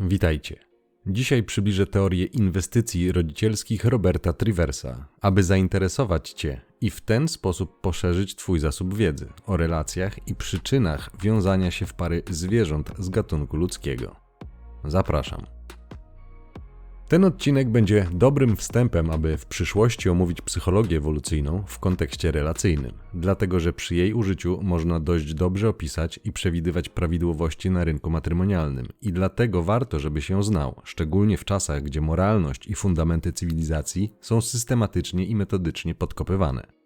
Witajcie. Dzisiaj przybliżę teorię inwestycji rodzicielskich Roberta Triversa, aby zainteresować Cię i w ten sposób poszerzyć Twój zasób wiedzy o relacjach i przyczynach wiązania się w pary zwierząt z gatunku ludzkiego. Zapraszam. Ten odcinek będzie dobrym wstępem, aby w przyszłości omówić psychologię ewolucyjną w kontekście relacyjnym, dlatego że przy jej użyciu można dość dobrze opisać i przewidywać prawidłowości na rynku matrymonialnym i dlatego warto, żeby się znał, szczególnie w czasach, gdzie moralność i fundamenty cywilizacji są systematycznie i metodycznie podkopywane.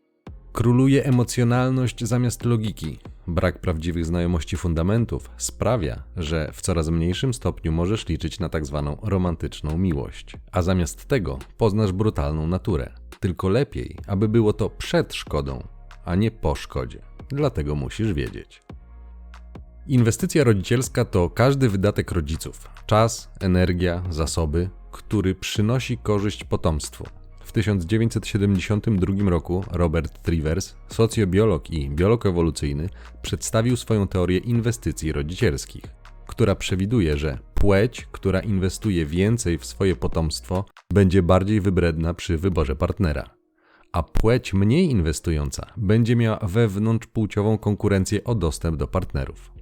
Króluje emocjonalność zamiast logiki. Brak prawdziwych znajomości fundamentów sprawia, że w coraz mniejszym stopniu możesz liczyć na tak zwaną romantyczną miłość, a zamiast tego poznasz brutalną naturę. Tylko lepiej, aby było to przed szkodą, a nie po szkodzie. Dlatego musisz wiedzieć. Inwestycja rodzicielska to każdy wydatek rodziców czas, energia, zasoby, który przynosi korzyść potomstwu w 1972 roku Robert Trivers, socjobiolog i biolog ewolucyjny, przedstawił swoją teorię inwestycji rodzicielskich, która przewiduje, że płeć, która inwestuje więcej w swoje potomstwo, będzie bardziej wybredna przy wyborze partnera, a płeć mniej inwestująca będzie miała wewnątrzpłciową konkurencję o dostęp do partnerów.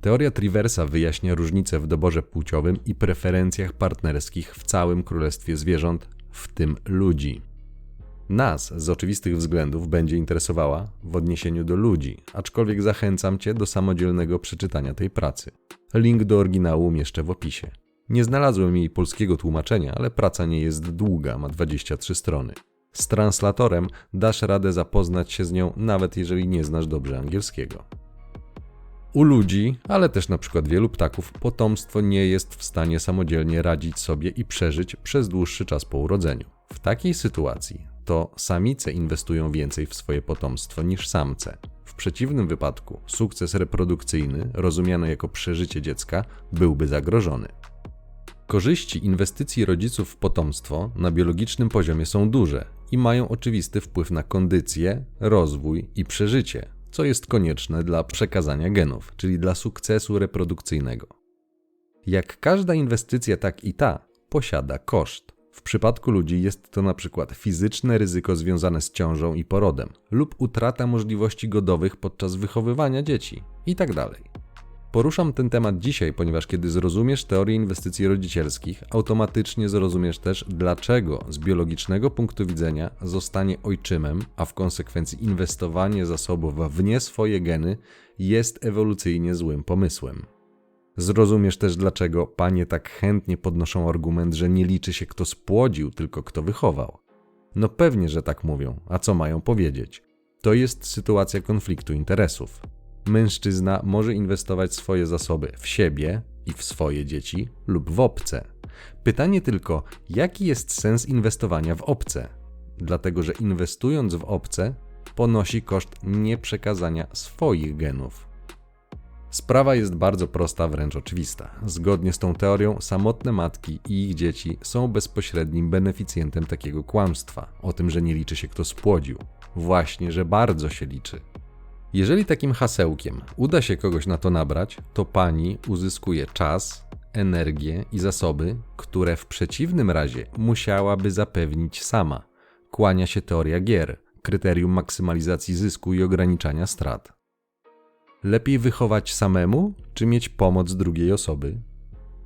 Teoria Triversa wyjaśnia różnice w doborze płciowym i preferencjach partnerskich w całym królestwie zwierząt, w tym ludzi. Nas z oczywistych względów będzie interesowała w odniesieniu do ludzi, aczkolwiek zachęcam Cię do samodzielnego przeczytania tej pracy. Link do oryginału umieszczę w opisie. Nie znalazłem jej polskiego tłumaczenia, ale praca nie jest długa, ma 23 strony. Z translatorem dasz radę zapoznać się z nią, nawet jeżeli nie znasz dobrze angielskiego. U ludzi, ale też na przykład wielu ptaków, potomstwo nie jest w stanie samodzielnie radzić sobie i przeżyć przez dłuższy czas po urodzeniu. W takiej sytuacji to samice inwestują więcej w swoje potomstwo niż samce. W przeciwnym wypadku sukces reprodukcyjny, rozumiany jako przeżycie dziecka, byłby zagrożony. Korzyści inwestycji rodziców w potomstwo na biologicznym poziomie są duże i mają oczywisty wpływ na kondycję, rozwój i przeżycie, co jest konieczne dla przekazania genów, czyli dla sukcesu reprodukcyjnego. Jak każda inwestycja, tak i ta posiada koszt. W przypadku ludzi jest to na przykład fizyczne ryzyko związane z ciążą i porodem lub utrata możliwości godowych podczas wychowywania dzieci itd. Poruszam ten temat dzisiaj, ponieważ kiedy zrozumiesz teorię inwestycji rodzicielskich, automatycznie zrozumiesz też, dlaczego z biologicznego punktu widzenia zostanie ojczymem, a w konsekwencji inwestowanie zasobów w nie swoje geny jest ewolucyjnie złym pomysłem. Zrozumiesz też, dlaczego panie tak chętnie podnoszą argument, że nie liczy się kto spłodził, tylko kto wychował. No pewnie, że tak mówią, a co mają powiedzieć? To jest sytuacja konfliktu interesów mężczyzna może inwestować swoje zasoby w siebie i w swoje dzieci lub w obce. Pytanie tylko, jaki jest sens inwestowania w obce? Dlatego, że inwestując w obce, ponosi koszt nieprzekazania swoich genów. Sprawa jest bardzo prosta, wręcz oczywista. Zgodnie z tą teorią, samotne matki i ich dzieci są bezpośrednim beneficjentem takiego kłamstwa o tym, że nie liczy się kto spłodził. Właśnie, że bardzo się liczy. Jeżeli takim hasełkiem uda się kogoś na to nabrać, to pani uzyskuje czas, energię i zasoby, które w przeciwnym razie musiałaby zapewnić sama. Kłania się teoria gier, kryterium maksymalizacji zysku i ograniczania strat. Lepiej wychować samemu, czy mieć pomoc drugiej osoby?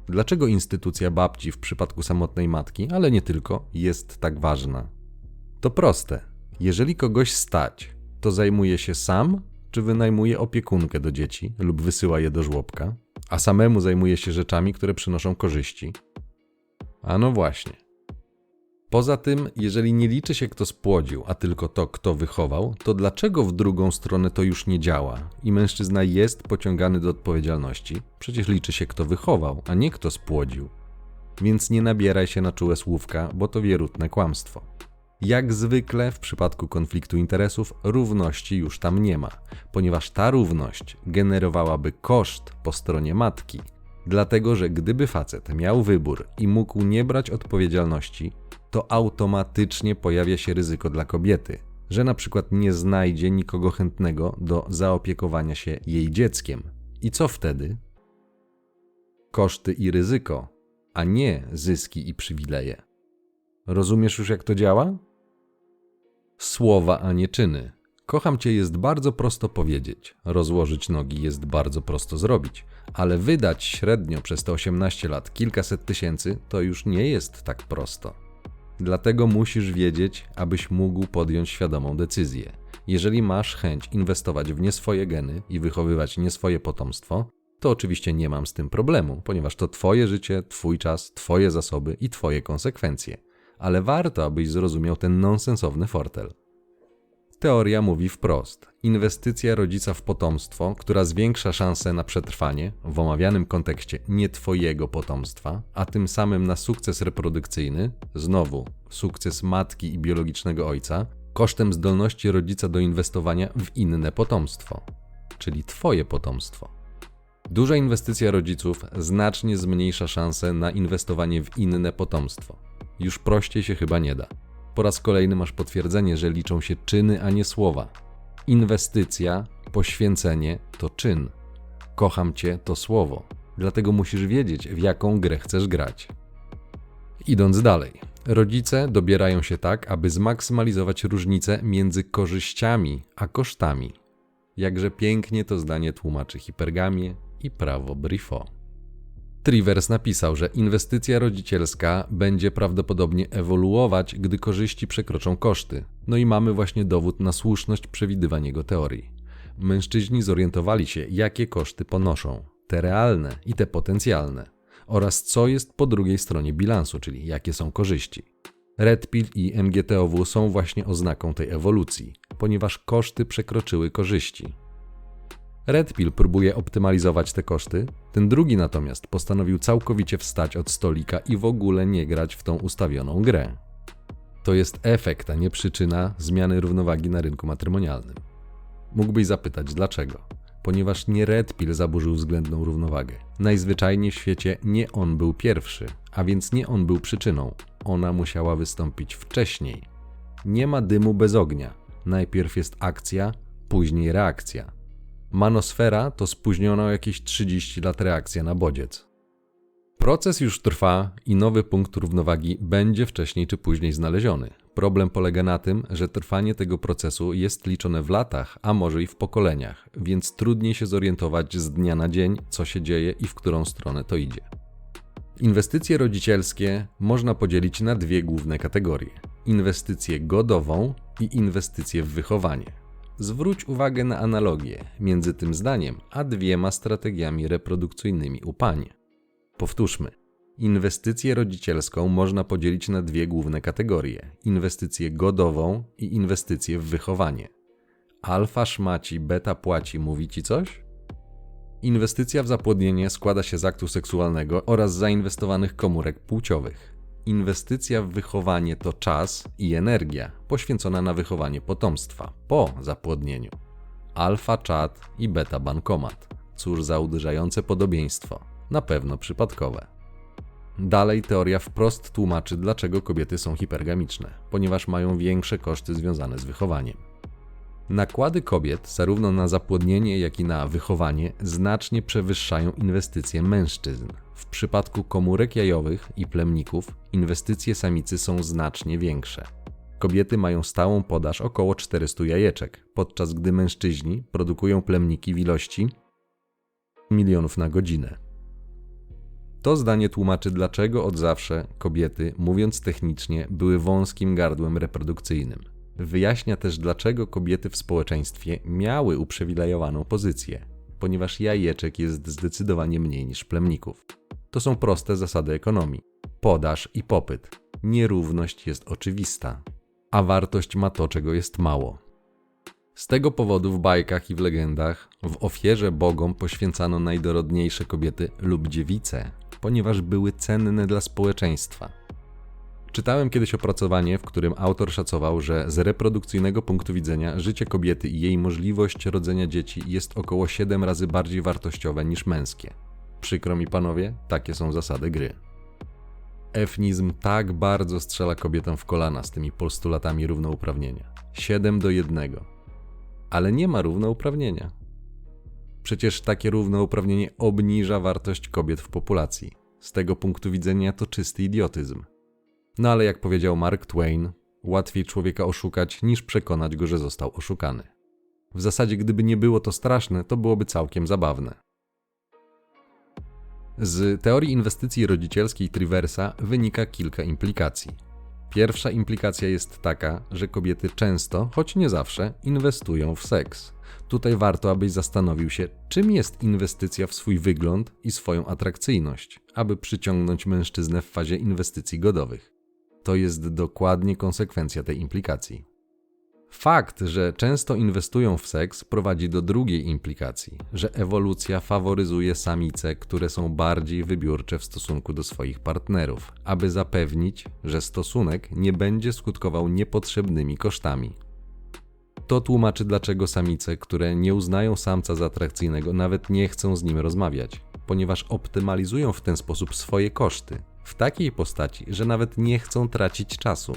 Dlaczego instytucja babci w przypadku samotnej matki, ale nie tylko, jest tak ważna? To proste. Jeżeli kogoś stać, to zajmuje się sam czy wynajmuje opiekunkę do dzieci lub wysyła je do żłobka, a samemu zajmuje się rzeczami, które przynoszą korzyści. A no właśnie. Poza tym, jeżeli nie liczy się kto spłodził, a tylko to, kto wychował, to dlaczego w drugą stronę to już nie działa i mężczyzna jest pociągany do odpowiedzialności? Przecież liczy się kto wychował, a nie kto spłodził. Więc nie nabieraj się na czułe słówka, bo to wierutne kłamstwo. Jak zwykle w przypadku konfliktu interesów, równości już tam nie ma, ponieważ ta równość generowałaby koszt po stronie matki. Dlatego, że gdyby facet miał wybór i mógł nie brać odpowiedzialności, to automatycznie pojawia się ryzyko dla kobiety, że na przykład nie znajdzie nikogo chętnego do zaopiekowania się jej dzieckiem. I co wtedy? koszty i ryzyko, a nie zyski i przywileje. Rozumiesz już, jak to działa? Słowa, a nie czyny. Kocham cię jest bardzo prosto powiedzieć, rozłożyć nogi jest bardzo prosto zrobić, ale wydać średnio przez te 18 lat kilkaset tysięcy to już nie jest tak prosto. Dlatego musisz wiedzieć, abyś mógł podjąć świadomą decyzję. Jeżeli masz chęć inwestować w nie swoje geny i wychowywać nie swoje potomstwo, to oczywiście nie mam z tym problemu, ponieważ to Twoje życie, Twój czas, Twoje zasoby i Twoje konsekwencje. Ale warto, abyś zrozumiał ten nonsensowny fortel. Teoria mówi wprost: inwestycja rodzica w potomstwo, która zwiększa szanse na przetrwanie, w omawianym kontekście nie Twojego potomstwa, a tym samym na sukces reprodukcyjny, znowu sukces matki i biologicznego ojca, kosztem zdolności rodzica do inwestowania w inne potomstwo, czyli Twoje potomstwo. Duża inwestycja rodziców znacznie zmniejsza szanse na inwestowanie w inne potomstwo. Już prościej się chyba nie da. Po raz kolejny masz potwierdzenie, że liczą się czyny, a nie słowa. Inwestycja, poświęcenie to czyn. Kocham cię to słowo. Dlatego musisz wiedzieć, w jaką grę chcesz grać. Idąc dalej, rodzice dobierają się tak, aby zmaksymalizować różnicę między korzyściami a kosztami. Jakże pięknie to zdanie tłumaczy hipergamie i prawo Brifo. Trivers napisał, że inwestycja rodzicielska będzie prawdopodobnie ewoluować, gdy korzyści przekroczą koszty. No i mamy właśnie dowód na słuszność przewidywania jego teorii. Mężczyźni zorientowali się, jakie koszty ponoszą, te realne i te potencjalne, oraz co jest po drugiej stronie bilansu, czyli jakie są korzyści. Red Pill i MGTOW są właśnie oznaką tej ewolucji, ponieważ koszty przekroczyły korzyści. Red Pill próbuje optymalizować te koszty, ten drugi natomiast postanowił całkowicie wstać od stolika i w ogóle nie grać w tą ustawioną grę. To jest efekt, a nie przyczyna zmiany równowagi na rynku matrymonialnym. Mógłbyś zapytać dlaczego? Ponieważ nie Red Pill zaburzył względną równowagę. Najzwyczajniej w świecie nie on był pierwszy, a więc nie on był przyczyną. Ona musiała wystąpić wcześniej. Nie ma dymu bez ognia. Najpierw jest akcja, później reakcja. Manosfera to spóźniona o jakieś 30 lat reakcja na bodziec. Proces już trwa i nowy punkt równowagi będzie wcześniej czy później znaleziony. Problem polega na tym, że trwanie tego procesu jest liczone w latach, a może i w pokoleniach, więc trudniej się zorientować z dnia na dzień, co się dzieje i w którą stronę to idzie. Inwestycje rodzicielskie można podzielić na dwie główne kategorie: inwestycję godową i inwestycję w wychowanie. Zwróć uwagę na analogię między tym zdaniem a dwiema strategiami reprodukcyjnymi u pań. Powtórzmy. Inwestycję rodzicielską można podzielić na dwie główne kategorie: inwestycję godową i inwestycję w wychowanie. Alfa szmaci, beta płaci, mówi ci coś? Inwestycja w zapłodnienie składa się z aktu seksualnego oraz zainwestowanych komórek płciowych. Inwestycja w wychowanie to czas i energia poświęcona na wychowanie potomstwa po zapłodnieniu. Alfa czat i beta bankomat. Cóż za uderzające podobieństwo. Na pewno przypadkowe. Dalej teoria wprost tłumaczy, dlaczego kobiety są hipergamiczne, ponieważ mają większe koszty związane z wychowaniem. Nakłady kobiet, zarówno na zapłodnienie, jak i na wychowanie, znacznie przewyższają inwestycje mężczyzn. W przypadku komórek jajowych i plemników inwestycje samicy są znacznie większe. Kobiety mają stałą podaż około 400 jajeczek, podczas gdy mężczyźni produkują plemniki w ilości milionów na godzinę. To zdanie tłumaczy, dlaczego od zawsze kobiety, mówiąc technicznie, były wąskim gardłem reprodukcyjnym. Wyjaśnia też, dlaczego kobiety w społeczeństwie miały uprzywilejowaną pozycję, ponieważ jajeczek jest zdecydowanie mniej niż plemników. To są proste zasady ekonomii. Podaż i popyt. Nierówność jest oczywista, a wartość ma to, czego jest mało. Z tego powodu w bajkach i w legendach w ofierze bogom poświęcano najdorodniejsze kobiety lub dziewice, ponieważ były cenne dla społeczeństwa. Czytałem kiedyś opracowanie, w którym autor szacował, że z reprodukcyjnego punktu widzenia życie kobiety i jej możliwość rodzenia dzieci jest około 7 razy bardziej wartościowe niż męskie. Przykro mi panowie, takie są zasady gry. Efnizm tak bardzo strzela kobietom w kolana z tymi postulatami równouprawnienia. 7 do 1. Ale nie ma równouprawnienia. Przecież takie równouprawnienie obniża wartość kobiet w populacji. Z tego punktu widzenia to czysty idiotyzm. No ale jak powiedział Mark Twain, łatwiej człowieka oszukać niż przekonać go, że został oszukany. W zasadzie, gdyby nie było to straszne, to byłoby całkiem zabawne. Z teorii inwestycji rodzicielskiej Triversa wynika kilka implikacji. Pierwsza implikacja jest taka, że kobiety często, choć nie zawsze, inwestują w seks. Tutaj warto, abyś zastanowił się, czym jest inwestycja w swój wygląd i swoją atrakcyjność, aby przyciągnąć mężczyznę w fazie inwestycji godowych. To jest dokładnie konsekwencja tej implikacji. Fakt, że często inwestują w seks, prowadzi do drugiej implikacji, że ewolucja faworyzuje samice, które są bardziej wybiórcze w stosunku do swoich partnerów, aby zapewnić, że stosunek nie będzie skutkował niepotrzebnymi kosztami. To tłumaczy, dlaczego samice, które nie uznają samca za atrakcyjnego, nawet nie chcą z nim rozmawiać, ponieważ optymalizują w ten sposób swoje koszty w takiej postaci, że nawet nie chcą tracić czasu.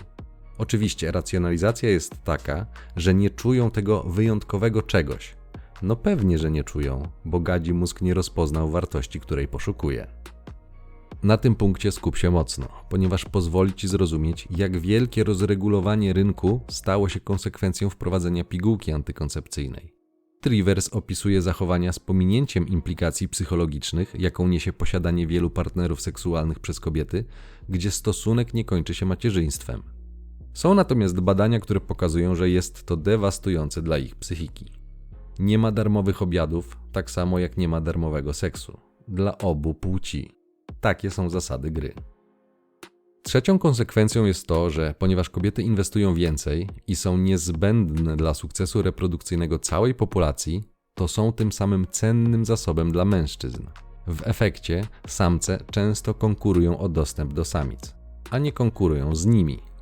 Oczywiście racjonalizacja jest taka, że nie czują tego wyjątkowego czegoś. No pewnie, że nie czują, bo gadzi mózg nie rozpoznał wartości, której poszukuje. Na tym punkcie skup się mocno, ponieważ pozwoli ci zrozumieć, jak wielkie rozregulowanie rynku stało się konsekwencją wprowadzenia pigułki antykoncepcyjnej. Trivers opisuje zachowania z pominięciem implikacji psychologicznych, jaką niesie posiadanie wielu partnerów seksualnych przez kobiety, gdzie stosunek nie kończy się macierzyństwem. Są natomiast badania, które pokazują, że jest to dewastujące dla ich psychiki. Nie ma darmowych obiadów, tak samo jak nie ma darmowego seksu. Dla obu płci. Takie są zasady gry. Trzecią konsekwencją jest to, że ponieważ kobiety inwestują więcej i są niezbędne dla sukcesu reprodukcyjnego całej populacji, to są tym samym cennym zasobem dla mężczyzn. W efekcie samce często konkurują o dostęp do samic, a nie konkurują z nimi.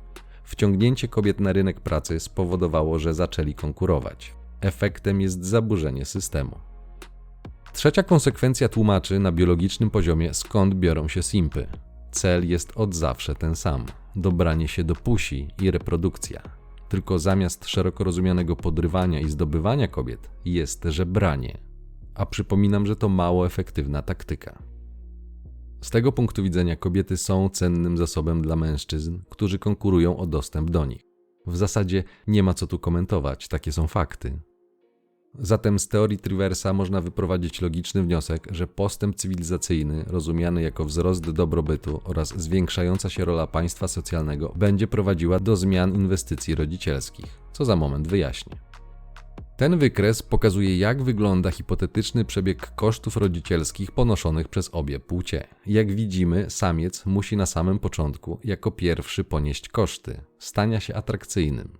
Wciągnięcie kobiet na rynek pracy spowodowało, że zaczęli konkurować. Efektem jest zaburzenie systemu. Trzecia konsekwencja tłumaczy na biologicznym poziomie skąd biorą się simpy. Cel jest od zawsze ten sam: dobranie się do pusi i reprodukcja. Tylko zamiast szeroko rozumianego podrywania i zdobywania kobiet jest żebranie. A przypominam, że to mało efektywna taktyka. Z tego punktu widzenia kobiety są cennym zasobem dla mężczyzn, którzy konkurują o dostęp do nich. W zasadzie nie ma co tu komentować, takie są fakty. Zatem z teorii Triversa można wyprowadzić logiczny wniosek, że postęp cywilizacyjny, rozumiany jako wzrost dobrobytu oraz zwiększająca się rola państwa socjalnego, będzie prowadziła do zmian inwestycji rodzicielskich, co za moment wyjaśnię. Ten wykres pokazuje, jak wygląda hipotetyczny przebieg kosztów rodzicielskich ponoszonych przez obie płcie. Jak widzimy, samiec musi na samym początku, jako pierwszy ponieść koszty stania się atrakcyjnym.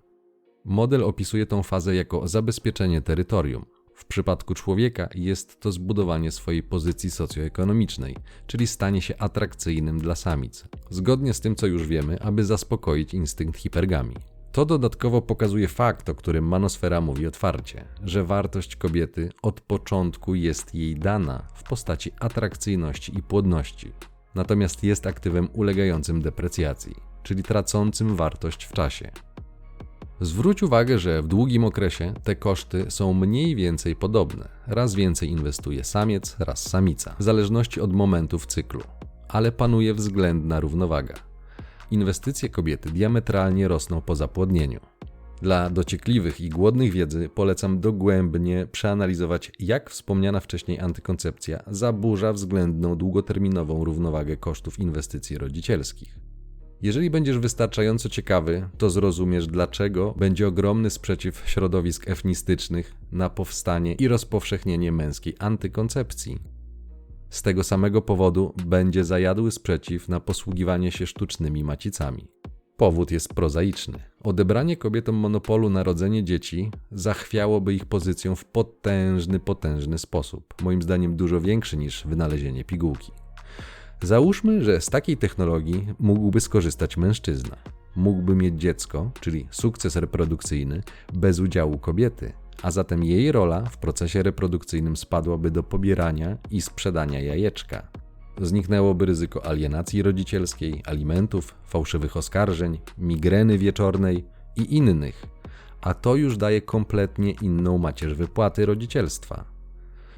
Model opisuje tą fazę jako zabezpieczenie terytorium. W przypadku człowieka jest to zbudowanie swojej pozycji socjoekonomicznej, czyli stanie się atrakcyjnym dla samic, zgodnie z tym, co już wiemy, aby zaspokoić instynkt hipergami. To dodatkowo pokazuje fakt, o którym Manosfera mówi otwarcie, że wartość kobiety od początku jest jej dana w postaci atrakcyjności i płodności, natomiast jest aktywem ulegającym deprecjacji, czyli tracącym wartość w czasie. Zwróć uwagę, że w długim okresie te koszty są mniej więcej podobne. Raz więcej inwestuje samiec, raz samica, w zależności od momentu w cyklu, ale panuje względna równowaga. Inwestycje kobiety diametralnie rosną po zapłodnieniu. Dla dociekliwych i głodnych wiedzy polecam dogłębnie przeanalizować, jak wspomniana wcześniej antykoncepcja zaburza względną długoterminową równowagę kosztów inwestycji rodzicielskich. Jeżeli będziesz wystarczająco ciekawy, to zrozumiesz, dlaczego będzie ogromny sprzeciw środowisk efnistycznych na powstanie i rozpowszechnienie męskiej antykoncepcji. Z tego samego powodu będzie zajadły sprzeciw na posługiwanie się sztucznymi macicami. Powód jest prozaiczny. Odebranie kobietom monopolu na rodzenie dzieci zachwiałoby ich pozycją w potężny, potężny sposób, moim zdaniem dużo większy niż wynalezienie pigułki. Załóżmy, że z takiej technologii mógłby skorzystać mężczyzna. Mógłby mieć dziecko, czyli sukces reprodukcyjny, bez udziału kobiety, a zatem jej rola w procesie reprodukcyjnym spadłaby do pobierania i sprzedania jajeczka. Zniknęłoby ryzyko alienacji rodzicielskiej, alimentów, fałszywych oskarżeń, migreny wieczornej i innych, a to już daje kompletnie inną macierz wypłaty rodzicielstwa.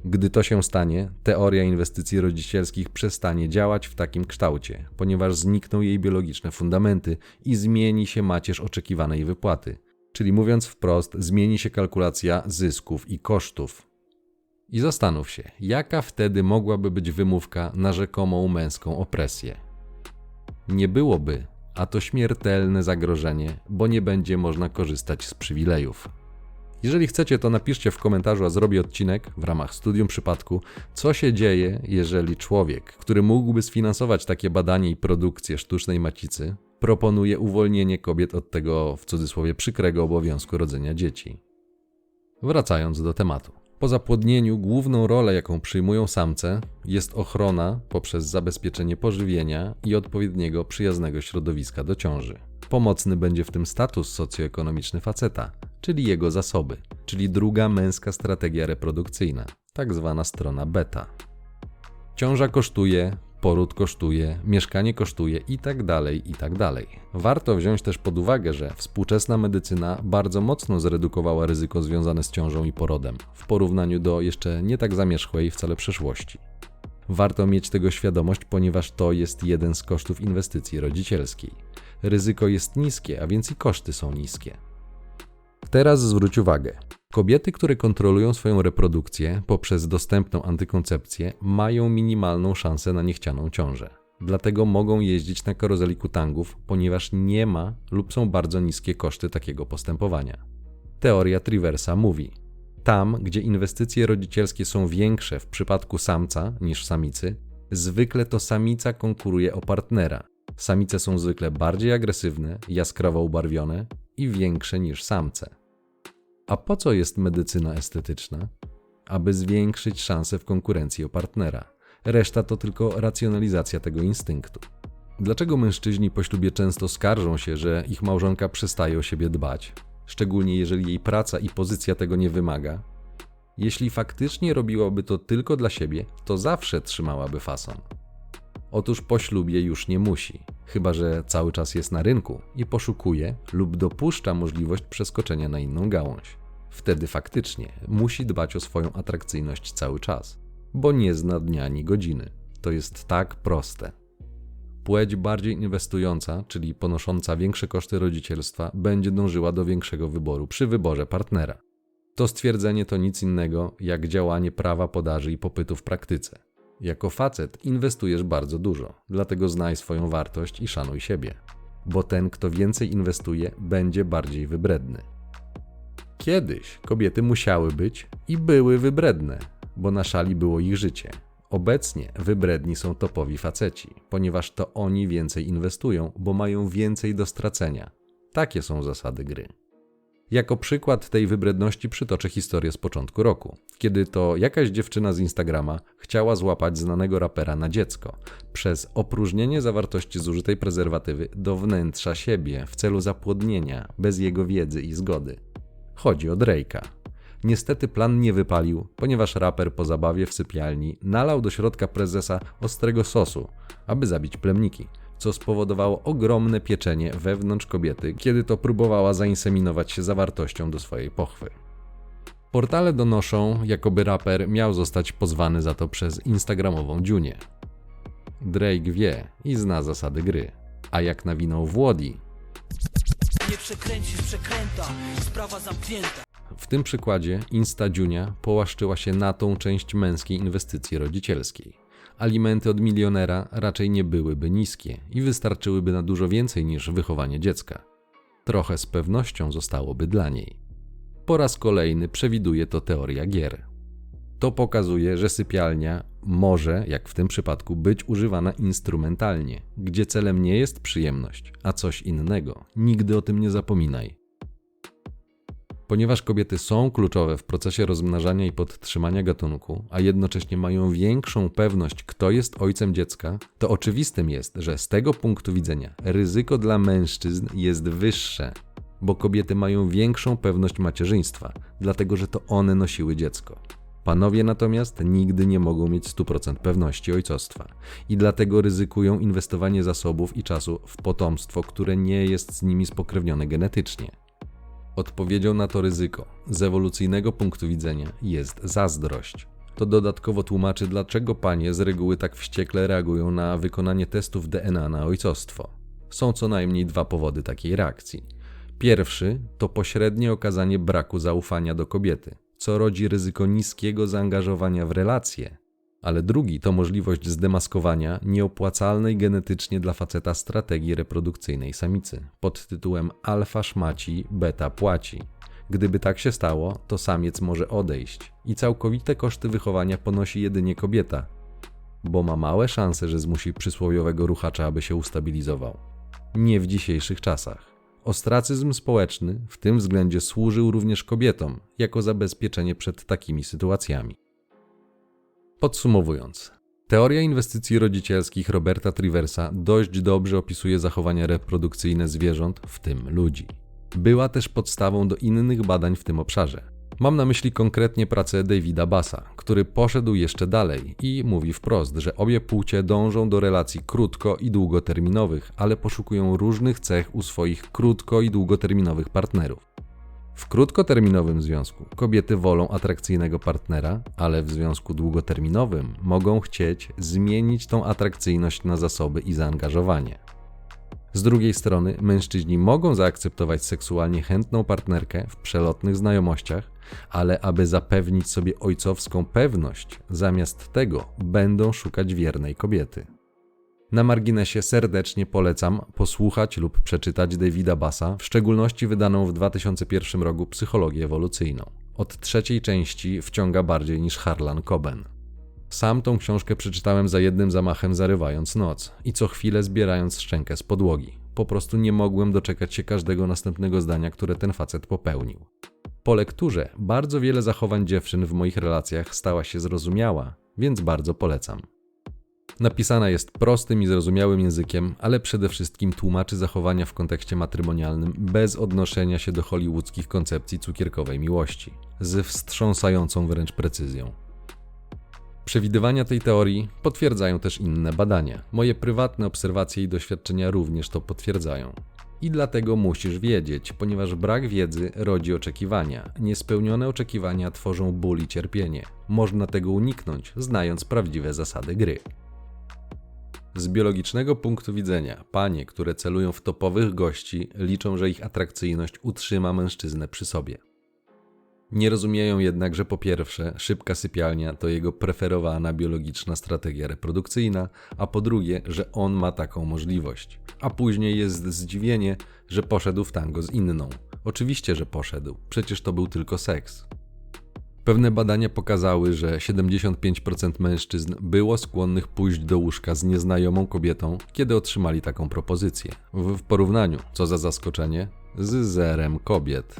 Gdy to się stanie, teoria inwestycji rodzicielskich przestanie działać w takim kształcie, ponieważ znikną jej biologiczne fundamenty i zmieni się macierz oczekiwanej wypłaty. Czyli mówiąc wprost, zmieni się kalkulacja zysków i kosztów. I zastanów się, jaka wtedy mogłaby być wymówka na rzekomą męską opresję. Nie byłoby, a to śmiertelne zagrożenie, bo nie będzie można korzystać z przywilejów. Jeżeli chcecie, to napiszcie w komentarzu, a zrobię odcinek w ramach studium przypadku, co się dzieje, jeżeli człowiek, który mógłby sfinansować takie badanie i produkcję sztucznej macicy, proponuje uwolnienie kobiet od tego w cudzysłowie przykrego obowiązku rodzenia dzieci. Wracając do tematu. Po zapłodnieniu główną rolę, jaką przyjmują samce, jest ochrona poprzez zabezpieczenie pożywienia i odpowiedniego przyjaznego środowiska do ciąży. Pomocny będzie w tym status socjoekonomiczny faceta, czyli jego zasoby, czyli druga męska strategia reprodukcyjna, tak zwana strona beta. Ciąża kosztuje, poród kosztuje, mieszkanie kosztuje i tak dalej, i tak. Warto wziąć też pod uwagę, że współczesna medycyna bardzo mocno zredukowała ryzyko związane z ciążą i porodem w porównaniu do jeszcze nie tak zamierzchłej wcale przeszłości. Warto mieć tego świadomość, ponieważ to jest jeden z kosztów inwestycji rodzicielskiej. Ryzyko jest niskie, a więc i koszty są niskie. Teraz zwróć uwagę. Kobiety, które kontrolują swoją reprodukcję poprzez dostępną antykoncepcję, mają minimalną szansę na niechcianą ciążę. Dlatego mogą jeździć na karuzeli kutangów, ponieważ nie ma lub są bardzo niskie koszty takiego postępowania. Teoria Triversa mówi: tam, gdzie inwestycje rodzicielskie są większe w przypadku samca niż samicy, zwykle to samica konkuruje o partnera. Samice są zwykle bardziej agresywne, jaskrawo ubarwione i większe niż samce. A po co jest medycyna estetyczna? Aby zwiększyć szanse w konkurencji o partnera. Reszta to tylko racjonalizacja tego instynktu. Dlaczego mężczyźni po ślubie często skarżą się, że ich małżonka przestaje o siebie dbać, szczególnie jeżeli jej praca i pozycja tego nie wymaga? Jeśli faktycznie robiłaby to tylko dla siebie, to zawsze trzymałaby fason. Otóż po ślubie już nie musi, chyba że cały czas jest na rynku i poszukuje lub dopuszcza możliwość przeskoczenia na inną gałąź. Wtedy faktycznie musi dbać o swoją atrakcyjność cały czas, bo nie zna dnia ani godziny. To jest tak proste. Płeć bardziej inwestująca, czyli ponosząca większe koszty rodzicielstwa, będzie dążyła do większego wyboru przy wyborze partnera. To stwierdzenie to nic innego jak działanie prawa podaży i popytu w praktyce. Jako facet inwestujesz bardzo dużo, dlatego znaj swoją wartość i szanuj siebie, bo ten, kto więcej inwestuje, będzie bardziej wybredny. Kiedyś kobiety musiały być i były wybredne, bo na szali było ich życie. Obecnie wybredni są topowi faceci, ponieważ to oni więcej inwestują, bo mają więcej do stracenia. Takie są zasady gry. Jako przykład tej wybredności przytoczę historię z początku roku, kiedy to jakaś dziewczyna z Instagrama chciała złapać znanego rapera na dziecko przez opróżnienie zawartości zużytej prezerwatywy do wnętrza siebie w celu zapłodnienia bez jego wiedzy i zgody. Chodzi o Drake'a. Niestety plan nie wypalił, ponieważ raper po zabawie w sypialni nalał do środka prezesa ostrego sosu, aby zabić plemniki – co spowodowało ogromne pieczenie wewnątrz kobiety, kiedy to próbowała zainseminować się zawartością do swojej pochwy. Portale donoszą, jakoby raper miał zostać pozwany za to przez instagramową Junię. Drake wie i zna zasady gry, a jak nawinął Włodi, przekręcisz przekręta, sprawa zamknięta. W tym przykładzie Insta Junia połaszczyła się na tą część męskiej inwestycji rodzicielskiej alimenty od milionera raczej nie byłyby niskie i wystarczyłyby na dużo więcej niż wychowanie dziecka. Trochę z pewnością zostałoby dla niej. Po raz kolejny przewiduje to teoria gier. To pokazuje, że sypialnia może, jak w tym przypadku, być używana instrumentalnie, gdzie celem nie jest przyjemność, a coś innego. Nigdy o tym nie zapominaj. Ponieważ kobiety są kluczowe w procesie rozmnażania i podtrzymania gatunku, a jednocześnie mają większą pewność, kto jest ojcem dziecka, to oczywistym jest, że z tego punktu widzenia ryzyko dla mężczyzn jest wyższe, bo kobiety mają większą pewność macierzyństwa, dlatego że to one nosiły dziecko. Panowie natomiast nigdy nie mogą mieć 100% pewności ojcostwa i dlatego ryzykują inwestowanie zasobów i czasu w potomstwo, które nie jest z nimi spokrewnione genetycznie. Odpowiedzią na to ryzyko z ewolucyjnego punktu widzenia jest zazdrość. To dodatkowo tłumaczy, dlaczego panie z reguły tak wściekle reagują na wykonanie testów DNA na ojcostwo. Są co najmniej dwa powody takiej reakcji. Pierwszy to pośrednie okazanie braku zaufania do kobiety, co rodzi ryzyko niskiego zaangażowania w relacje, ale drugi to możliwość zdemaskowania nieopłacalnej genetycznie dla faceta strategii reprodukcyjnej samicy pod tytułem alfa szmaci, beta płaci. Gdyby tak się stało, to samiec może odejść i całkowite koszty wychowania ponosi jedynie kobieta, bo ma małe szanse, że zmusi przysłowiowego ruchacza, aby się ustabilizował. Nie w dzisiejszych czasach. Ostracyzm społeczny w tym względzie służył również kobietom jako zabezpieczenie przed takimi sytuacjami. Podsumowując, teoria inwestycji rodzicielskich Roberta Triversa dość dobrze opisuje zachowania reprodukcyjne zwierząt, w tym ludzi. Była też podstawą do innych badań w tym obszarze. Mam na myśli konkretnie pracę Davida Bassa, który poszedł jeszcze dalej i mówi wprost, że obie płcie dążą do relacji krótko i długoterminowych, ale poszukują różnych cech u swoich krótko i długoterminowych partnerów. W krótkoterminowym związku kobiety wolą atrakcyjnego partnera, ale w związku długoterminowym mogą chcieć zmienić tą atrakcyjność na zasoby i zaangażowanie. Z drugiej strony, mężczyźni mogą zaakceptować seksualnie chętną partnerkę w przelotnych znajomościach, ale aby zapewnić sobie ojcowską pewność, zamiast tego będą szukać wiernej kobiety. Na marginesie serdecznie polecam posłuchać lub przeczytać Davida Bassa, w szczególności wydaną w 2001 roku Psychologię ewolucyjną. Od trzeciej części wciąga bardziej niż Harlan Coben. Sam tą książkę przeczytałem za jednym zamachem, zarywając noc i co chwilę zbierając szczękę z podłogi. Po prostu nie mogłem doczekać się każdego następnego zdania, które ten facet popełnił. Po lekturze bardzo wiele zachowań dziewczyn w moich relacjach stała się zrozumiała, więc bardzo polecam. Napisana jest prostym i zrozumiałym językiem, ale przede wszystkim tłumaczy zachowania w kontekście matrymonialnym bez odnoszenia się do hollywoodzkich koncepcji cukierkowej miłości, z wstrząsającą wręcz precyzją. Przewidywania tej teorii potwierdzają też inne badania. Moje prywatne obserwacje i doświadczenia również to potwierdzają. I dlatego musisz wiedzieć, ponieważ brak wiedzy rodzi oczekiwania. Niespełnione oczekiwania tworzą ból i cierpienie. Można tego uniknąć, znając prawdziwe zasady gry. Z biologicznego punktu widzenia, panie, które celują w topowych gości, liczą, że ich atrakcyjność utrzyma mężczyznę przy sobie. Nie rozumieją jednak, że po pierwsze, szybka sypialnia to jego preferowana biologiczna strategia reprodukcyjna, a po drugie, że on ma taką możliwość. A później jest zdziwienie, że poszedł w tango z inną. Oczywiście, że poszedł, przecież to był tylko seks. Pewne badania pokazały, że 75% mężczyzn było skłonnych pójść do łóżka z nieznajomą kobietą, kiedy otrzymali taką propozycję. W porównaniu, co za zaskoczenie, z zerem kobiet.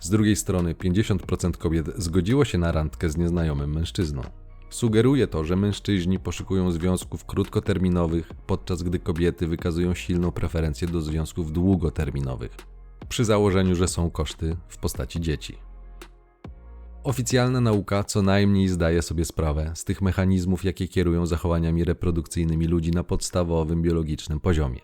Z drugiej strony 50% kobiet zgodziło się na randkę z nieznajomym mężczyzną. Sugeruje to, że mężczyźni poszukują związków krótkoterminowych, podczas gdy kobiety wykazują silną preferencję do związków długoterminowych, przy założeniu, że są koszty w postaci dzieci. Oficjalna nauka co najmniej zdaje sobie sprawę z tych mechanizmów, jakie kierują zachowaniami reprodukcyjnymi ludzi na podstawowym biologicznym poziomie.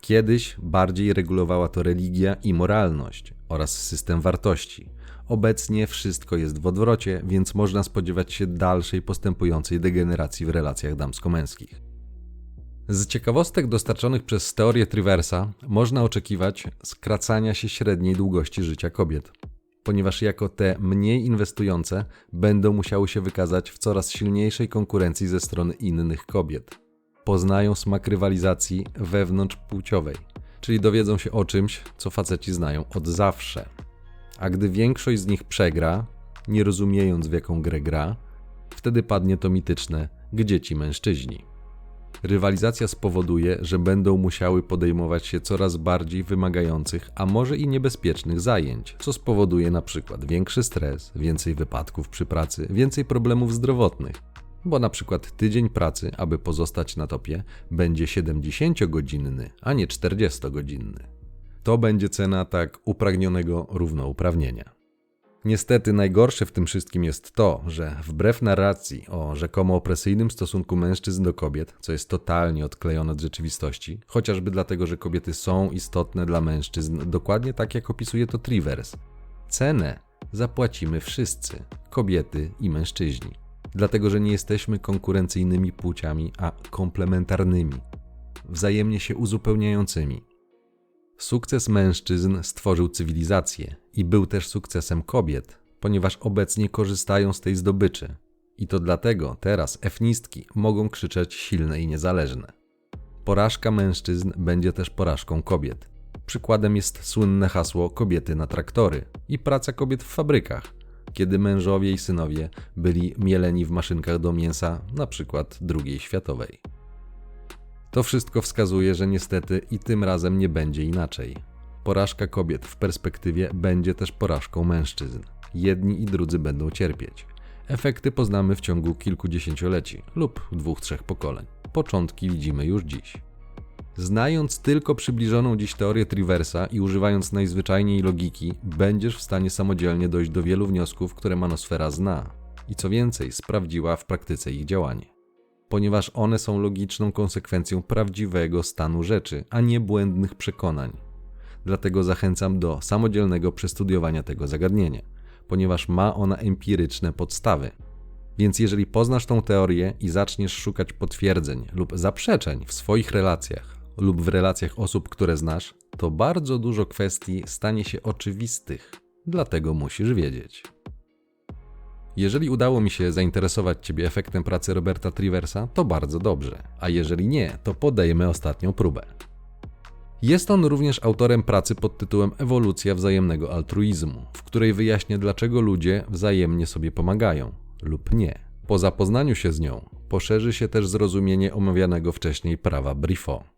Kiedyś bardziej regulowała to religia i moralność oraz system wartości. Obecnie wszystko jest w odwrocie, więc można spodziewać się dalszej postępującej degeneracji w relacjach damsko-męskich. Z ciekawostek dostarczonych przez teorię Triversa można oczekiwać skracania się średniej długości życia kobiet, ponieważ jako te mniej inwestujące będą musiały się wykazać w coraz silniejszej konkurencji ze strony innych kobiet poznają smak rywalizacji wewnątrzpłciowej, czyli dowiedzą się o czymś, co faceci znają od zawsze. A gdy większość z nich przegra, nie rozumiejąc w jaką grę gra, wtedy padnie to mityczne, gdzie ci mężczyźni. Rywalizacja spowoduje, że będą musiały podejmować się coraz bardziej wymagających, a może i niebezpiecznych zajęć, co spowoduje na przykład większy stres, więcej wypadków przy pracy, więcej problemów zdrowotnych, bo na przykład tydzień pracy, aby pozostać na topie, będzie 70-godzinny, a nie 40-godzinny. To będzie cena tak upragnionego równouprawnienia. Niestety najgorsze w tym wszystkim jest to, że wbrew narracji o rzekomo opresyjnym stosunku mężczyzn do kobiet, co jest totalnie odklejone od rzeczywistości, chociażby dlatego, że kobiety są istotne dla mężczyzn, dokładnie tak jak opisuje to Trivers, cenę zapłacimy wszyscy kobiety i mężczyźni. Dlatego że nie jesteśmy konkurencyjnymi płciami, a komplementarnymi, wzajemnie się uzupełniającymi. Sukces mężczyzn stworzył cywilizację i był też sukcesem kobiet, ponieważ obecnie korzystają z tej zdobyczy. I to dlatego teraz efnistki mogą krzyczeć silne i niezależne. Porażka mężczyzn będzie też porażką kobiet. Przykładem jest słynne hasło kobiety na traktory i praca kobiet w fabrykach, kiedy mężowie i synowie byli mieleni w maszynkach do mięsa, na przykład II światowej. To wszystko wskazuje, że niestety i tym razem nie będzie inaczej. Porażka kobiet w perspektywie będzie też porażką mężczyzn. Jedni i drudzy będą cierpieć. Efekty poznamy w ciągu kilkudziesięcioleci lub dwóch, trzech pokoleń. Początki widzimy już dziś. Znając tylko przybliżoną dziś teorię Triversa i używając najzwyczajniej logiki, będziesz w stanie samodzielnie dojść do wielu wniosków, które manosfera zna i co więcej, sprawdziła w praktyce ich działanie. Ponieważ one są logiczną konsekwencją prawdziwego stanu rzeczy, a nie błędnych przekonań. Dlatego zachęcam do samodzielnego przestudiowania tego zagadnienia, ponieważ ma ona empiryczne podstawy. Więc jeżeli poznasz tą teorię i zaczniesz szukać potwierdzeń lub zaprzeczeń w swoich relacjach lub w relacjach osób, które znasz, to bardzo dużo kwestii stanie się oczywistych. Dlatego musisz wiedzieć. Jeżeli udało mi się zainteresować Ciebie efektem pracy Roberta Triversa, to bardzo dobrze, a jeżeli nie, to podejmę ostatnią próbę. Jest on również autorem pracy pod tytułem Ewolucja wzajemnego altruizmu, w której wyjaśnia, dlaczego ludzie wzajemnie sobie pomagają lub nie. Po zapoznaniu się z nią, poszerzy się też zrozumienie omawianego wcześniej prawa Brifo.